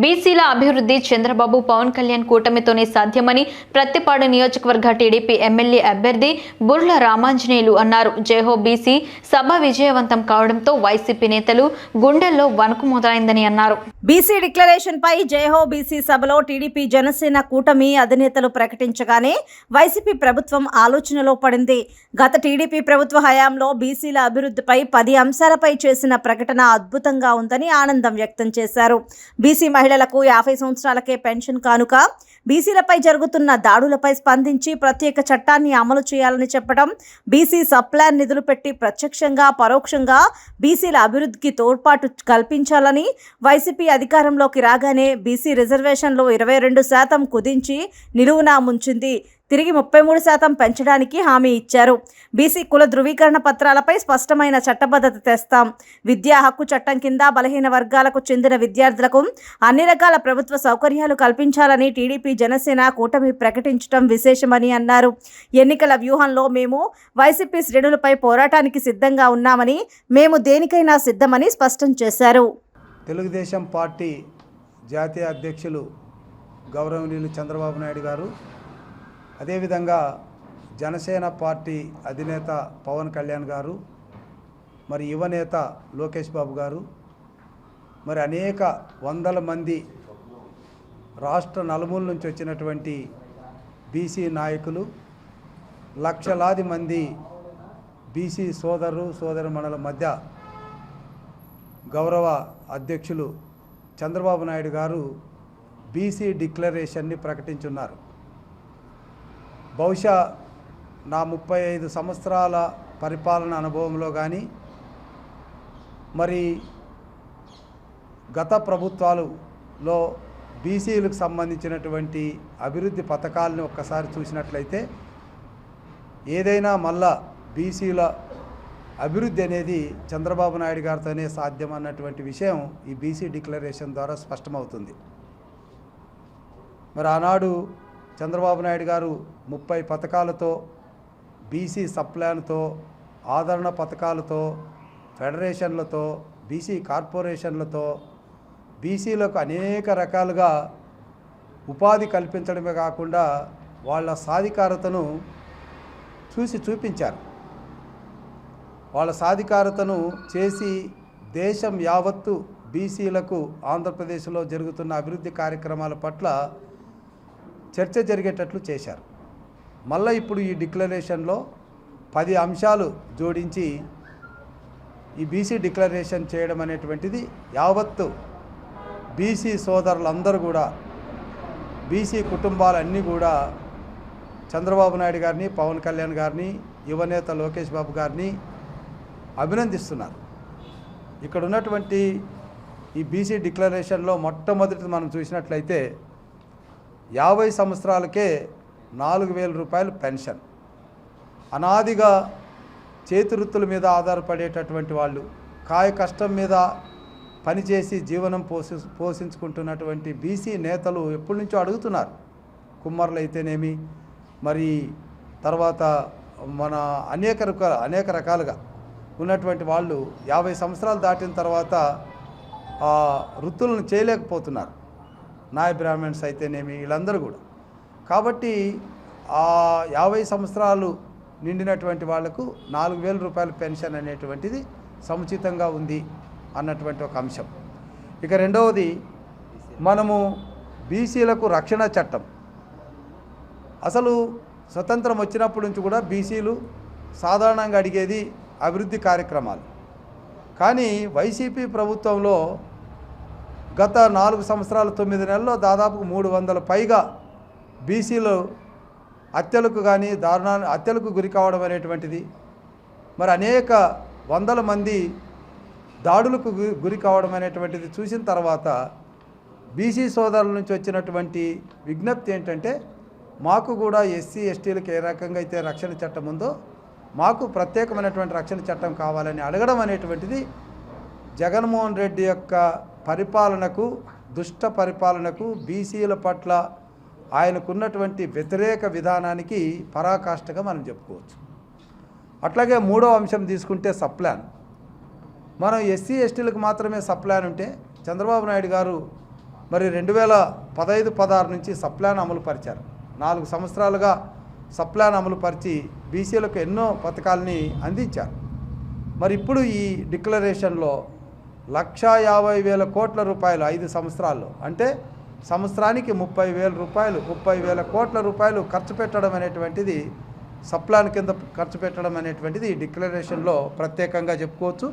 బీసీల అభివృద్ధి చంద్రబాబు పవన్ కళ్యాణ్ కూటమితోనే సాధ్యమని ప్రత్తిపాడు నియోజకవర్గ టీడీపీ ఎమ్మెల్యే అభ్యర్థి బుర్ల రామాంజనేయులు అన్నారు. జేహో బీసీ సభ విజయవంతం కావడంతో వైసీపీ నేతలు గుండెల్లో వణుకు మొదలైందని అన్నారు. బీసీ డిక్లరేషన్ పై జయహో బీసీ సభలో టీడీపీ జనసేన కూటమి అధినేతలు ప్రకటించగానే వైసీపీ ప్రభుత్వం ఆలోచనలో పడింది. గత టీడీపీ ప్రభుత్వ హయాంలో బీసీల అభివృద్ధిపై పది అంశాలపై చేసిన ప్రకటన అద్భుతంగా ఉందని ఆనందం వ్యక్తం చేశారు. బీసీ మహిళలకు యాభై సంవత్సరాలకే పెన్షన్ కానుక బీసీలపై జరుగుతున్న దాడులపై స్పందించి ప్రత్యేక చట్టాన్ని అమలు చేయాలని చెప్పడం బీసీ సప్లాన్ నిధులు పెట్టి ప్రత్యక్షంగా పరోక్షంగా బీసీల అభివృద్ధికి తోడ్పాటు కల్పించాలని వైసీపీ అధికారంలోకి రాగానే బీసీ రిజర్వేషన్లు ఇరవై రెండు శాతం కుదించి నిలువునా ముంచింది. తిరిగి ముప్పై మూడు శాతం పెంచడానికి హామీ ఇచ్చారు. బీసీ కుల ధృవీకరణ పత్రాలపై స్పష్టమైన చట్టబద్ధత తెస్తాం. విద్యా హక్కు చట్టం కింద బలహీన వర్గాలకు చెందిన విద్యార్థులకు అన్ని రకాల ప్రభుత్వ సౌకర్యాలు కల్పించాలని టీడీపీ జనసేన కూటమి ప్రకటించడం విశేషమని అన్నారు. ఎన్నికల వ్యూహంలో మేము వైసీపీ శ్రేణులపై పోరాటానికి సిద్ధంగా ఉన్నామని మేము దేనికైనా సిద్ధమని స్పష్టం చేశారు. తెలుగుదేశం పార్టీ జాతీయ అధ్యక్షులు గౌరవనీయులు చంద్రబాబు నాయుడు గారు అదేవిధంగా జనసేన పార్టీ అధినేత పవన్ కళ్యాణ్ గారు మరి యువనేత లోకేష్ బాబు గారు మరి అనేక వందల మంది రాష్ట్ర నలుమూల నుంచి వచ్చినటువంటి బీసీ నాయకులు లక్షలాది మంది బీసీ సోదరు సోదరుమణుల మధ్య గౌరవ అధ్యక్షులు చంద్రబాబు నాయుడు గారు బీసీ డిక్లరేషన్ని ప్రకటించున్నారు. బహుశా నా ముప్పై ఐదు సంవత్సరాల పరిపాలన అనుభవంలో కానీ మరి గత ప్రభుత్వాలులో బీసీలకు సంబంధించినటువంటి అభివృద్ధి పథకాలను ఒక్కసారి చూసినట్లయితే ఏదైనా మళ్ళా బీసీల అభివృద్ధి అనేది చంద్రబాబు నాయుడు గారితోనే సాధ్యం అన్నటువంటి విషయం ఈ బీసీ డిక్లరేషన్ ద్వారా స్పష్టమవుతుంది. మరి ఆనాడు చంద్రబాబు నాయుడు గారు ముప్పై పథకాలతో బీసీ సప్లాన్తో ఆదరణ పథకాలతో ఫెడరేషన్లతో బీసీ కార్పొరేషన్లతో బీసీలకు అనేక రకాలుగా ఉపాధి కల్పించడమే కాకుండా వాళ్ళ సాధికారతను చూసి చూపించారు. వాళ్ళ సాధికారతను చేసి దేశం యావత్తు బీసీలకు ఆంధ్రప్రదేశ్లో జరుగుతున్న అభివృద్ధి కార్యక్రమాల పట్ల చర్చ జరిగేటట్లు చేశారు. మళ్ళీ ఇప్పుడు ఈ డిక్లరేషన్లో పది అంశాలు జోడించి ఈ బీసీ డిక్లరేషన్ చేయడం అనేటువంటిది యావత్తు బీసీ సోదరులందరూ కూడా బీసీ కుటుంబాలన్నీ కూడా చంద్రబాబు నాయుడు గారిని పవన్ కళ్యాణ్ గారిని యువనేత లోకేష్ బాబు గారిని అభినందిస్తున్నారు. ఇక్కడ ఉన్నటువంటి ఈ బీసీ డిక్లరేషన్లో మొట్టమొదటిది మనం చూసినట్లయితే యాభై సంవత్సరాలకే నాలుగు వేల రూపాయలు పెన్షన్. అనాదిగా చేతి వృత్తుల మీద ఆధారపడేటటువంటి వాళ్ళు కాయ కష్టం మీద పనిచేసి జీవనం పోషి పోషించుకుంటున్నటువంటి బీసీ నేతలు ఎప్పటి నుంచో అడుగుతున్నారు. కుమ్మర్లు అయితేనేమి మరి తర్వాత మన అనేక రకాల అనేక రకాలుగా ఉన్నటువంటి వాళ్ళు యాభై సంవత్సరాలు దాటిన తర్వాత ఆ వృత్తులను చేయలేకపోతున్నారు. నాయ బ్రాహ్మణ్స్ అయితేనేమి వీళ్ళందరూ కూడా. కాబట్టి ఆ యాభై సంవత్సరాలు నిండినటువంటి వాళ్ళకు నాలుగు వేల రూపాయల పెన్షన్ అనేటువంటిది సముచితంగా ఉంది అన్నటువంటి ఒక అంశం. ఇక రెండవది మనము బీసీలకు రక్షణ చట్టం. అసలు స్వతంత్రం వచ్చినప్పటి నుంచి కూడా బీసీలు సాధారణంగా అడిగేది అభివృద్ధి కార్యక్రమాలు. కానీ వైసీపీ ప్రభుత్వంలో గత నాలుగు సంవత్సరాల తొమ్మిది నెలల్లో దాదాపు మూడు వందల పైగా బీసీలు హత్యలకు కానీ దారుణా హత్యలకు గురి కావడం అనేటువంటిది. మరి అనేక వందల మంది దాడులకు గురి కావడం అనేటువంటిది చూసిన తర్వాత బీసీ సోదరుల నుంచి వచ్చినటువంటి విజ్ఞప్తి ఏంటంటే మాకు కూడా ఎస్సీ ఎస్టీలకు ఏ రకంగా అయితే రక్షణ చట్టం ఉందో మాకు ప్రత్యేకమైనటువంటి రక్షణ చట్టం కావాలని అడగడం అనేటువంటిది జగన్మోహన్ రెడ్డి యొక్క పరిపాలనకు దుష్ట పరిపాలనకు బీసీల పట్ల ఆయనకున్నటువంటి వ్యతిరేక విధానానికి పరాకాష్ఠగా మనం చెప్పుకోవచ్చు. అట్లాగే మూడో అంశం తీసుకుంటే సప్లాన్. మనం ఎస్సీ ఎస్టీలకు మాత్రమే సప్లాన్ ఉంటే చంద్రబాబు నాయుడు గారు మరి రెండు వేల పదహైదు పదహారు నుంచి సప్లాన్ అమలు పరిచారు. నాలుగు సంవత్సరాలుగా సప్లాన్ అమలు పరిచి బీసీలకు ఎన్నో పథకాలని అందించారు. మరి ఇప్పుడు ఈ డిక్లరేషన్లో లక్షా యాభై వేల కోట్ల రూపాయలు ఐదు సంవత్సరాల్లో అంటే సంవత్సరానికి ముప్పై వేల రూపాయలు ముప్పై వేల కోట్ల రూపాయలు ఖర్చు పెట్టడం అనేటువంటిది సప్లాన్ కింద ఖర్చు పెట్టడం అనేటువంటిది ఈ డిక్లరేషన్లో ప్రత్యేకంగా చెప్పుకోవచ్చు.